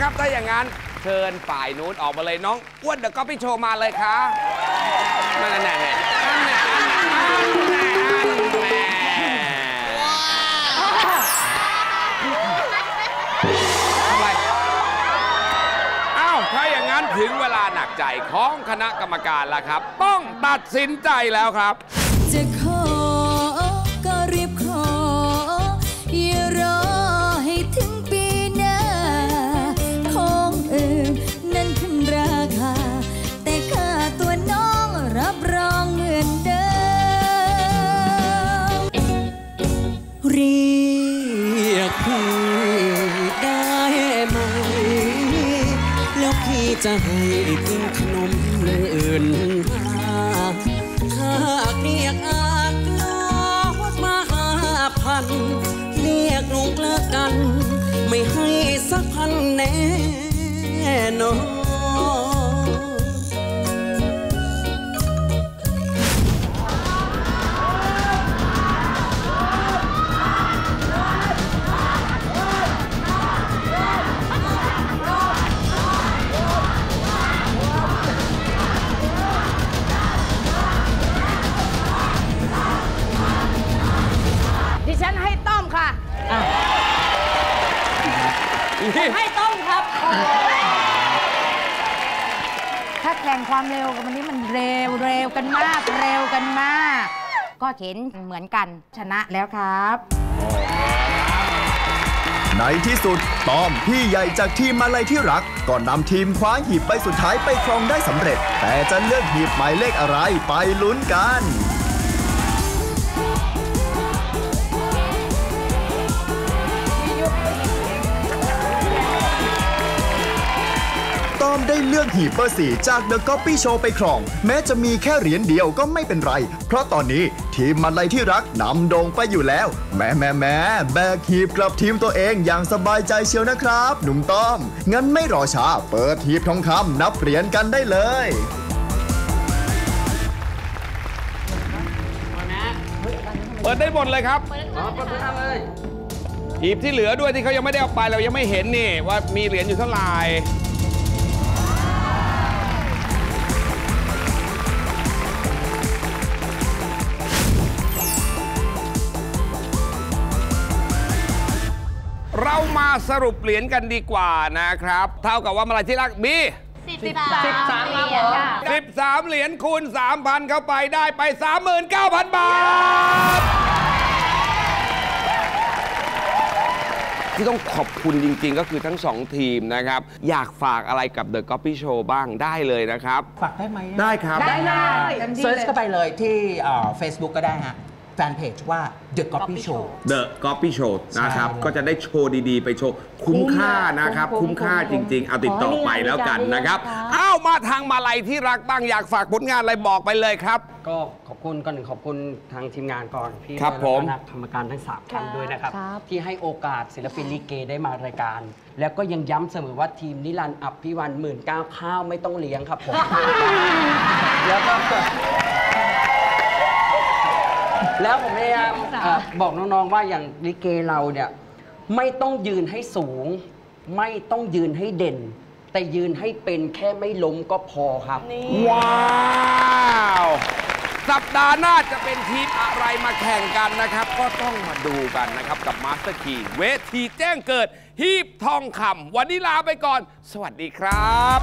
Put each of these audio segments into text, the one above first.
ครับถ้าอย่างนั้นเชิญฝ่ายนู้นออกมาเลยน้องอ้วนเดอะก็ไปโชว์มาเลยค่ะนั่นแน่ๆนั่นแน่นั่นแน่แน่แน่ทำไมอ้าวถ้าอย่างนั้นถึงเวลาหนักใจของคณะกรรมการแล้วครับ ต้องตัดสินใจแล้วครับ จะให้กินขนมเลื่นหาหากเรียกอากลอดมาห้าพัน เรียกลุงละกัน ไม่ให้สักพันแน่นอน แข่งความเร็วกันวันนี้มันเร็วเร็วกันมาก เร็วกันมาก ก็เห็นเหมือนกันชนะแล้วครับ ในที่สุดตอมพี่ใหญ่จากทีมมาลัยที่รัก ก็นำทีมคว้าหีบใบสุดท้ายไปครองได้สำเร็จ แต่จะเลือกหีบหมายเลขอะไรไปลุ้นกัน ตอมได้เลือกหีบเบอร์สี่จาก The Copy Show ไปครอง แม้จะมีแค่เหรียญเดียวก็ไม่เป็นไร เพราะตอนนี้ทีมมันไลยที่รักนำโด่งไปอยู่แล้ว แม้แม้แม้แบกหีบกลับทีมตัวเองอย่างสบายใจเชียวนะครับ หนุ่มต้อม งั้นไม่รอช้า เปิดหีบทองคำนับเหรียญกันได้เลยเปิดได้หมดเลยครับหีบที่เหลือด้วยที่เขายังไม่ได้เอาไปเรายังไม่เห็นนี่ว่ามีเหรียญอยู่เท่าไหร่ สรุปเหรียญกันดีกว่านะครับ เท่ากับว่ามาลายที่รักมี13ครับผม13เหรียญคูณ3,000เข้าไปได้ไป39,000บาท ที่ต้องขอบคุณจริง ๆ ก็คือทั้ง2ทีมนะครับ อยากฝากอะไรกับ The Copy Show บ้างได้เลยนะครับ ฝากได้ไหมได้ครับ ได้เลยเต็มที่เซิร์ชเลยเข้าไปเลยที่เฟซบุ๊กก็ได้ฮะแฟนเพจว่า The Copy Show The Copy Show นะครับใช่ก็จะได้โชว์ดีๆ ไปโชว์ คุ้มค่านะครับ คุ้คุ้มมค่าคุ้จมริง ๆ เอาติดต่อขอให้ไปแล้วกันมีงานนะครับดีๆนะคะอ้าว มาทางมาลัยที่รักบ้างอยากฝากผลงานอะไรบอกไปเลยครับ ก็ขอบคุณก่อนหนึ่งขอบคุณทางทีมงานก่อนพี่ครับด้วยผม และคณะกรรมการทั้งสามท่านด้วยนะครับ ครับ ที่ให้โอกาสศิลปินลิเกได้มารายการ แล้วก็ยังย้ำเสมอว่าทีมนิรันดร์อับพิวันหมื่นเก้าข้าวไม่ต้องเลี้ยงครับผม แล้วก็ แล้วผมพยายามเอ่อบอกน้องๆว่าอย่างลิเกเราเนี่ยไม่ต้องยืนให้สูง ไม่ต้องยืนให้เด่น แต่ยืนให้เป็นแค่ไม่ล้มก็พอครับ ว้าว สัปดาห์หน้าจะเป็นทีมอะไรมาแข่งกันนะครับ ก็ต้องมาดูกันนะครับ กับมาสเตอร์คีเวทีแจ้งเกิดฮีบทองคำวันนี้ลาไปก่อน สวัสดีครับ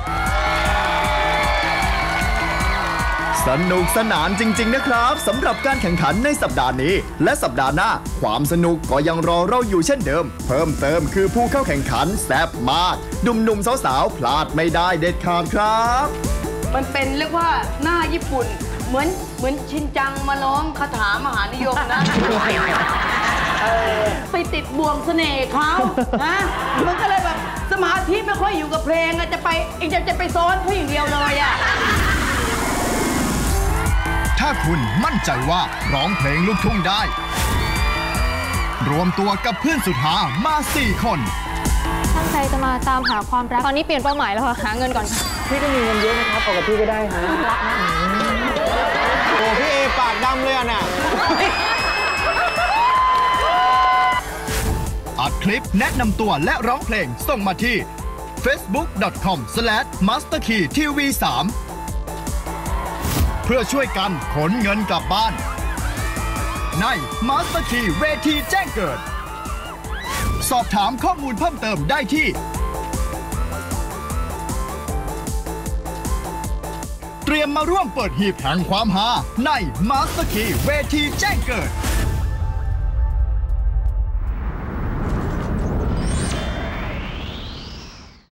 สนุกสนานจริง ๆ นะครับสำหรับการแข่งขันในสัปดาห์นี้ และสัปดาห์หน้า ความสนุกก็ยังรอเราอยู่เช่นเดิม เพิ่มเติมคือผู้เข้าแข่งขันแซ่บมากหนุ่มๆสาวๆพลาดไม่ได้เด็ดขาดครับ มันเป็นเรียกว่าหน้าญี่ปุ่น เหมือนเหมือนชินจังมาร้องคาถามหานิยมนะเออไปติดบ่วงเสน่ห์เขานะมันก็เลยแบบสมาธิไม่ค่อยอยู่กับเพลงอะจะไปเองจะจะไปซ้อนเขาอย่างเดียวเลยอะ ถ้าคุณมั่นใจว่าร้องเพลงลูกทุ่งได้ รวมตัวกับเพื่อนสุดหามา 4 คน ตั้งใจจะมาตามหาความรัก ตอนนี้เปลี่ยนเป้าหมายแล้วค่ะ หาเงินก่อนค่ะพี่ก็มีเงินเยอะนะครับเอากับพี่ก็ได้ฮะโอ้พี่เอปากดำเลยอะน่ะอัดคลิปแนะนำตัวและร้องเพลงส่งมาที่ facebook.com/masterkeytv3 เพื่อช่วยกันขนเงินกลับบ้าน ใน Master Key เวทีแจ้งเกิด สอบถามข้อมูลเพิ่มเติมได้ที่ เตรียมมาร่วมเปิดหีบแห่งความฮาใน Master Key เวทีแจ้งเกิด